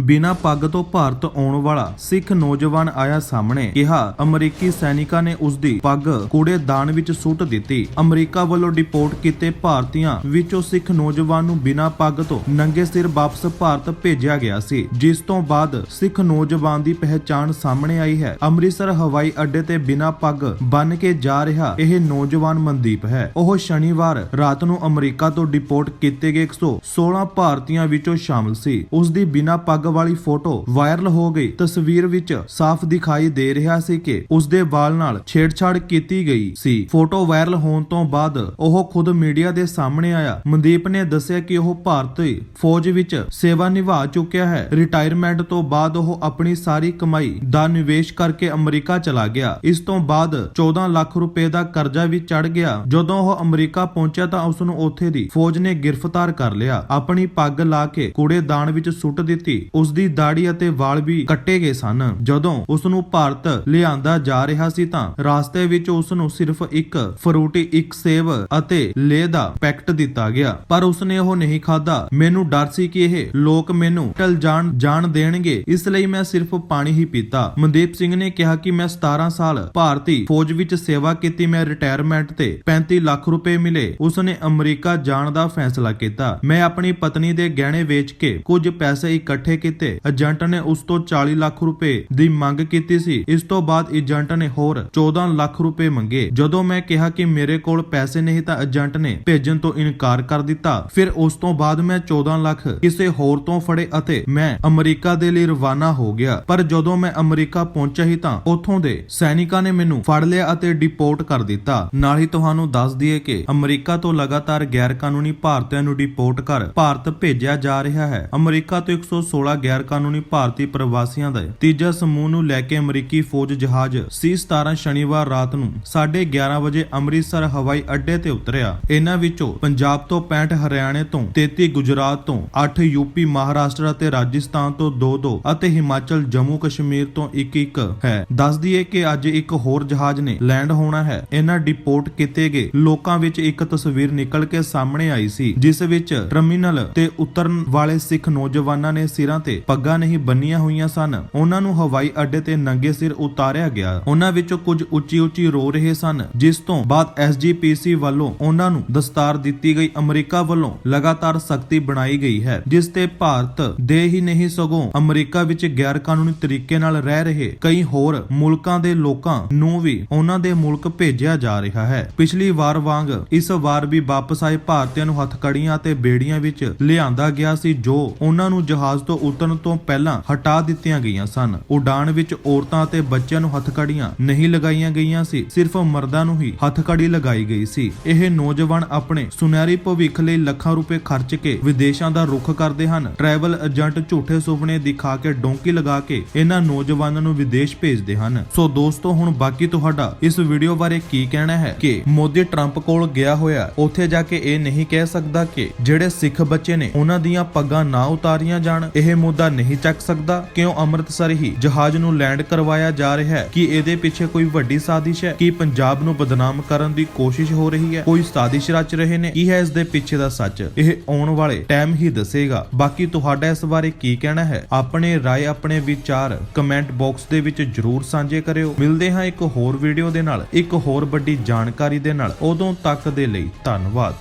ਬਿਨਾਂ ਪੱਗ ਤੋਂ ਭਾਰਤ ਆਉਣ ਵਾਲਾ ਸਿੱਖ ਨੌਜਵਾਨ ਆਇਆ ਸਾਹਮਣੇ ਕਿਹਾ, ਅਮਰੀਕੀ ਸੈਨਿਕਾਂ ਨੇ ਉਸ ਦੀ ਪੱਗ ਕੂੜੇਦਾਨ ਵਿੱਚ ਸੁੱਟ ਦਿੱਤੀ। ਅਮਰੀਕਾ ਵੱਲੋਂ ਡਿਪੋਰਟ ਕੀਤੇ ਭਾਰਤੀਆਂ ਵਿੱਚੋਂ ਸਿੱਖ ਨੌਜਵਾਨ ਨੂੰ ਬਿਨਾਂ ਪੱਗ ਤੋਂ ਨੰਗੇ ਸਿਰ ਵਾਪਸ ਭਾਰਤ ਭੇਜਿਆ ਗਿਆ ਸੀ। ਜਿਸ ਤੋਂ ਬਾਅਦ ਸਿੱਖ ਨੌਜਵਾਨ ਦੀ ਪਹਿਚਾਣ ਸਾਹਮਣੇ ਆਈ ਹੈ। ਅੰਮ੍ਰਿਤਸਰ, ਹਵਾਈ ਅੱਡੇ ਤੇ ਬਿਨਾਂ ਪੱਗ ਬੰਨ ਕੇ ਜਾ ਰਿਹਾ ਇਹ ਨੌਜਵਾਨ ਮਨਦੀਪ ਹੈ। ਉਹ ਸ਼ਨੀਵਾਰ ਰਾਤ ਨੂੰ ਅਮਰੀਕਾ ਤੋਂ ਡਿਪੋਰਟ ਕੀਤੇ ਗਏ 116 ਭਾਰਤੀਆਂ ਵਿੱਚੋਂ ਸ਼ਾਮਲ ਸੀ। ਉਸ ਦੀ ਬਿਨਾਂ ਪੱਗ ਵਾਲੀ ਫੋਟੋ ਵਾਇਰਲ ਹੋ ਗਈ। ਤਸਵੀਰ ਵਿੱਚ ਸਾਫ਼ ਦਿਖਾਈ ਦੇ ਰਿਹਾ ਸੀ ਕਿ ਉਸ ਦੇ ਵਾਲ ਨਾਲ ਛੇੜਛਾੜ ਕੀਤੀ ਗਈ ਸੀ। ਫੋਟੋ ਵਾਇਰਲ ਹੋਣ ਤੋਂ ਬਾਅਦ ਉਹ ਖੁਦ ਮੀਡੀਆ ਦੇ ਸਾਹਮਣੇ ਆਇਆ। ਮਨਦੀਪ ਨੇ ਦੱਸਿਆ ਕਿ ਉਹ ਭਾਰਤੀ ਫੌਜ ਵਿੱਚ ਸੇਵਾ ਨਿਭਾ ਚੁੱਕਿਆ ਹੈ। ਰਿਟਾਇਰਮੈਂਟ ਤੋਂ ਬਾਅਦ ਉਹ ਆਪਣੀ ਸਾਰੀ ਕਮਾਈ ਦਾ ਨਿਵੇਸ਼ ਕਰਕੇ ਅਮਰੀਕਾ ਚਲਾ ਗਿਆ। ਇਸ ਤੋਂ ਬਾਅਦ 14 ਲੱਖ ਰੁਪਏ ਦਾ ਕਰਜ਼ਾ ਵੀ ਚੜ ਗਿਆ। ਜਦੋਂ ਉਹ ਅਮਰੀਕਾ ਪਹੁੰਚਿਆ ਤਾਂ ਉਸ ਨੂੰ ਉੱਥੇ ਦੀ ਫੌਜ ਨੇ ਗ੍ਰਿਫਤਾਰ ਕਰ ਲਿਆ। ਆਪਣੀ ਪੱਗ ਲਾ ਕੇ ਕੂੜੇਦਾਨ ਵਿੱਚ ਸੁੱਟ ਦਿੱਤੀ। ਉਸ ਦੀ ਦਾੜੀ ਅਤੇ ਵਾਲ ਵੀ ਕੱਟੇ ਗਏ ਸਨ। ਜਦੋਂ ਉਸ ਨੂੰ ਭਾਰਤ ਲਿਆਂਦਾ ਜਾ ਰਿਹਾ ਸੀ ਤਾਂ ਰਾਸਤੇ ਵਿੱਚ ਉਸ ਨੂੰ ਸਿਰਫ ਇੱਕ ਫਰੂਟੀ, ਇੱਕ ਸੇਬ ਅਤੇ ਲੇ ਦਾ ਪੈਕਟ ਦਿੱਤਾ ਗਿਆ। ਪਰ ਉਸਨੇ ਉਹ ਨਹੀਂ ਖਾਦਾ ਮੈਨੂੰ ਡਰ ਸੀ ਕਿ ਇਹ ਲੋਕ ਮੈਨੂੰ ਟਲ ਜਾਣ ਜਾਣ ਦੇਣਗੇ। ਇਸ ਲਈ ਮੈਂ ਸਿਰਫ ਪਾਣੀ ਹੀ ਪੀਤਾ। ਮਨਦੀਪ ਸਿੰਘ ਨੇ ਕਿਹਾ ਕਿ ਮੈਂ 17 ਸਾਲ ਭਾਰਤੀ ਫੌਜ ਵਿੱਚ ਸੇਵਾ ਕੀਤੀ। ਮੈਂ ਰਿਟਾਇਰਮੈਂਟ ਤੇ 35 ਲੱਖ ਰੁਪਏ ਮਿਲੇ। ਉਸਨੇ ਅਮਰੀਕਾ ਜਾਣ ਦਾ ਫੈਸਲਾ ਕੀਤਾ। ਮੈਂ ਆਪਣੀ ਪਤਨੀ ਦੇ ਗਹਿਣੇ ਵੇਚ ਕੇ ਕੁਝ ਪੈਸੇ ਇਕੱਠੇ ਕੀਤੇ। ਏਜੰਟ ਨੇ ਉਸ ਤੋਂ 40 ਲੱਖ ਰੁਪਏ ਦੀ ਮੰਗ ਕੀਤੀ ਸੀ। ਇਸ ਤੋਂ ਬਾਅਦ ਏਜੰਟ ਨੇ ਹੋਰ 14 ਲੱਖ ਰੁਪਏ ਮੰਗੇ। ਜਦੋਂ ਮੈਂ ਕਿਹਾ ਕਿ ਮੇਰੇ ਕੋਲ ਪੈਸੇ ਨਹੀਂ ਤਾਂ ਏਜੰਟ ਨੇ ਭੇਜਣ ਤੋਂ ਇਨਕਾਰ ਕਰ ਦਿੱਤਾ। ਫਿਰ ਉਸ ਤੋਂ ਬਾਅਦ ਮੈਂ 14 ਲੱਖ ਕਿਸੇ ਹੋਰ ਤੋਂ ਫੜੇ ਅਤੇ ਮੈਂ ਅਮਰੀਕਾ ਦੇ ਲਈ ਰਵਾਨਾ ਹੋ ਗਿਆ। ਪਰ ਜਦੋਂ ਮੈਂ ਅਮਰੀਕਾ ਪਹੁੰਚਿਆ ਹੀ ਤਾਂ ਉੱਥੋਂ ਦੇ ਸੈਨਿਕਾਂ ਨੇ ਮੈਨੂੰ ਫੜ ਲਿਆ ਅਤੇ ਡਿਪੋਰਟ ਕਰ ਦਿੱਤਾ। ਨਾਲ ਹੀ ਤੁਹਾਨੂੰ ਦੱਸ ਦਈਏ ਕਿ ਅਮਰੀਕਾ ਤੋਂ ਲਗਾਤਾਰ ਗੈਰ ਕਾਨੂੰਨੀ ਭਾਰਤੀਆਂ ਨੂੰ ਡਿਪੋਰਟ ਕਰ ਭਾਰਤ ਭੇਜਿਆ ਜਾ ਰਿਹਾ ਹੈ। ਅਮਰੀਕਾ ਤੋਂ 116 ਗੈਰ ਕਾਨੂੰਨੀ ਭਾਰਤੀ ਪ੍ਰਵਾਸੀਆਂ ਦਾ ਤੀਜਾ ਸਮੂਹ ਨੂੰ ਲੈ ਕੇ ਅਮਰੀਕੀ ਫੌਜ ਜਹਾਜ਼ C-17 ਸ਼ਨੀਵਾਰ ਰਾਤ ਨੂੰ 11:30 ਵਜੇ ਅੰਮ੍ਰਿਤਸਰ ਹਵਾਈ ਅੱਡੇ ਤੇ ਉਤਰਿਆ। ਇਹਨਾਂ ਵਿੱਚੋਂ ਪੰਜਾਬ ਤੋਂ 65 ਹਰਿਆਣੇ ਤੋਂ 33 ਗੁਜਰਾਤ ਤੋਂ 8 ਯੂਪੀ, ਮਹਾਰਾਸ਼ਟਰ ਅਤੇ ਰਾਜਸਥਾਨ ਤੋਂ 2-2 ਅਤੇ ਹਿਮਾਚਲ, ਜੰਮੂ ਕਸ਼ਮੀਰ ਤੋਂ 1-1 ਹੈ। ਦੱਸ ਦਈਏ ਕਿ ਅੱਜ ਇੱਕ ਹੋਰ ਜਹਾਜ਼ ਨੇ ਲੈਂਡ ਹੋਣਾ ਹੈ। ਇਹਨਾਂ ਡਿਪੋਰਟ ਕੀਤੇ ਗਏ ਲੋਕਾਂ ਵਿੱਚ ਇੱਕ ਤਸਵੀਰ ਨਿਕਲ ਕੇ ਸਾਹਮਣੇ ਆਈ ਸੀ, ਜਿਸ ਵਿੱਚ ਟਰਮੀਨਲ ਤੇ ਉਤਰਨ ਵਾਲੇ ਸਿੱਖ ਨੌਜਵਾਨਾਂ ਨੇ ਸਿਰਾਂ ਤੇ ਪੱਗਾਂ ਨਹੀਂ ਬੰਨੀਆਂ ਹੋਈਆਂ ਸਨ। ਉਹਨਾਂ ਨੂੰ ਹਵਾਈ ਅੱਡੇ ਤੇ ਨੰਗੇ ਸਿਰ ਉਤਾਰਿਆ ਗਿਆ। ਉਹਨਾਂ ਵਿੱਚੋਂ ਕੁਝ ਉੱਚੀ ਉੱਚੀ ਰੋ ਰਹੇ ਸਨ, ਜਿਸ ਤੋਂ ਬਾਅਦ ਐਸਜੀਪੀਸੀ ਵੱਲੋਂ ਉਹਨਾਂ ਨੂੰ ਦਸਤਾਰ ਦਿੱਤੀ ਗਈ। ਅਮਰੀਕਾ ਵੱਲੋਂ ਲਗਾਤਾਰ ਸਖਤੀ ਬਣਾਈ ਗਈ ਹੈ, ਜਿਸ ਤੇ ਭਾਰਤ ਦੇ ਹੀ ਨਹੀਂ ਸਗੋਂ ਅਮਰੀਕਾ ਵਿੱਚ ਗੈਰ ਕਾਨੂੰਨੀ ਤਰੀਕੇ ਨਾਲ ਰਹਿ ਰਹੇ ਕਈ ਹੋਰ ਮੁਲਕਾਂ ਦੇ ਲੋਕਾਂ ਨੂੰ ਵੀ ਉਹਨਾਂ ਦੇ ਮੁਲਕ ਭੇਜਿਆ ਜਾ ਰਿਹਾ ਹੈ। ਪਿਛਲੀ ਵਾਰ ਵਾਂਗ ਇਸ ਵਾਰ ਵੀ ਵਾਪਸ ਆਏ ਭਾਰਤੀਆਂ ਨੂੰ ਹੱਥਕੜੀਆਂ ਤੇ ਬੇੜੀਆਂ ਵਿੱਚ ਲਿਆਂਦਾ ਗਿਆ ਸੀ, ਜੋ ਉਹਨਾਂ ਨੂੰ ਜਹਾਜ਼ ਤੋਂ ਉਤਰਨ ਤੋਂ ਪਹਿਲਾਂ ਹਟਾ ਦਿੱਤੀਆਂ ਗਈਆਂ ਸਨ। ਉਡਾਨ ਵਿੱਚ ਔਰਤਾਂ ਅਤੇ ਬੱਚਿਆਂ ਨੂੰ ਹੱਥਕੜੀਆਂ ਨਹੀਂ ਲਗਾਈਆਂ ਗਈਆਂ ਸੀ, ਸਿਰਫ ਮਰਦਾਂ ਨੂੰ ਹੀ ਹੱਥਕੜੀ ਲਗਾਈ ਗਈ ਸੀ। ਇਹ ਨੌਜਵਾਨ ਆਪਣੇ ਸੁਨਹਿਰੀ ਭਵਿੱਖ ਲਈ ਲੱਖਾਂ ਰੁਪਏ ਖਰਚ ਕੇ ਵਿਦੇਸ਼ਾਂ ਦਾ ਰੁਖ ਕਰਦੇ ਹਨ। ਟਰੈਵਲ ਏਜੰਟ ਝੂਠੇ ਸੁਪਨੇ ਦਿਖਾ ਕੇ ਡੋਂਕੀ ਲਗਾ ਕੇ ਇਹਨਾਂ ਨੌਜਵਾਨਾਂ ਨੂੰ ਵਿਦੇਸ਼ ਭੇਜਦੇ ਹਨ। ਸੋ ਦੋਸਤੋ, ਹੁਣ ਬਾਕੀ ਤੁਹਾਡਾ ਇਸ ਵੀਡੀਓ ਬਾਰੇ ਕੀ ਕਹਿਣਾ ਹੈ ਕਿ ਮੋਦੀ ਟਰੰਪ ਕੋਲ ਗਿਆ ਹੋਇਆ, ਉੱਥੇ ਜਾ ਕੇ ਇਹ ਨਹੀਂ ਕਹਿ ਸਕਦਾ ਕਿ ਜਿਹੜੇ ਸਿੱਖ ਬੱਚੇ ਨੇ ਉਹਨਾਂ ਦੀਆਂ ਪੱਗਾਂ ਨਾ ਉਤਾਰੀਆਂ ਜਾਣ। ਇਹ ਮੁੱਦਾ ਨਹੀਂ ਚੱਕ ਸਕਦਾ। ਕਿਉਂ ਅੰਮ੍ਰਿਤਸਰ ਹੀ ਜਹਾਜ਼ ਨੂੰ ਲੈਂਡ ਕਰਵਾਇਆ ਜਾ ਰਿਹਾ ਹੈ ਕਿ ਇਹਦੇ ਪਿੱਛੇ ਕੋਈ ਵੱਡੀ ਸਾਜ਼ਿਸ਼ ਹੈ ਕਿ ਪੰਜਾਬ ਨੂੰ ਬਦਨਾਮ ਕਰਨ ਦੀ ਕੋਸ਼ਿਸ਼ ਹੋ ਰਹੀ ਹੈ? ਕੋਈ ਸਾਜ਼ਿਸ਼ ਰਚ ਰਹੇ ਨੇ। ਕੀ ਹੈ ਇਸ ਦੇ ਪਿੱਛੇ ਦਾ ਸੱਚ? ਇਹ ਆਉਣ ਵਾਲੇ ਟਾਈਮ ਹੀ ਦੱਸੇਗਾ। ਬਾਕੀ ਤੁਹਾਡਾ ਇਸ ਬਾਰੇ ਕੀ ਕਹਿਣਾ ਹੈ? ਆਪਣੇ ਰਾਏ, ਆਪਣੇ ਵਿਚਾਰ ਕਮੈਂਟ ਬਾਕਸ ਦੇ ਵਿੱਚ ਜਰੂਰ ਸਾਂਝੇ ਕਰਿਓ। ਮਿਲਦੇ ਹਾਂ ਇੱਕ ਹੋਰ ਵੀਡੀਓ ਦੇ ਨਾਲ, ਇੱਕ ਹੋਰ ਵੱਡੀ ਜਾਣਕਾਰੀ ਦੇ ਨਾਲ। ਉਦੋਂ ਤੱਕ ਦੇ ਲਈ ਧੰਨਵਾਦ।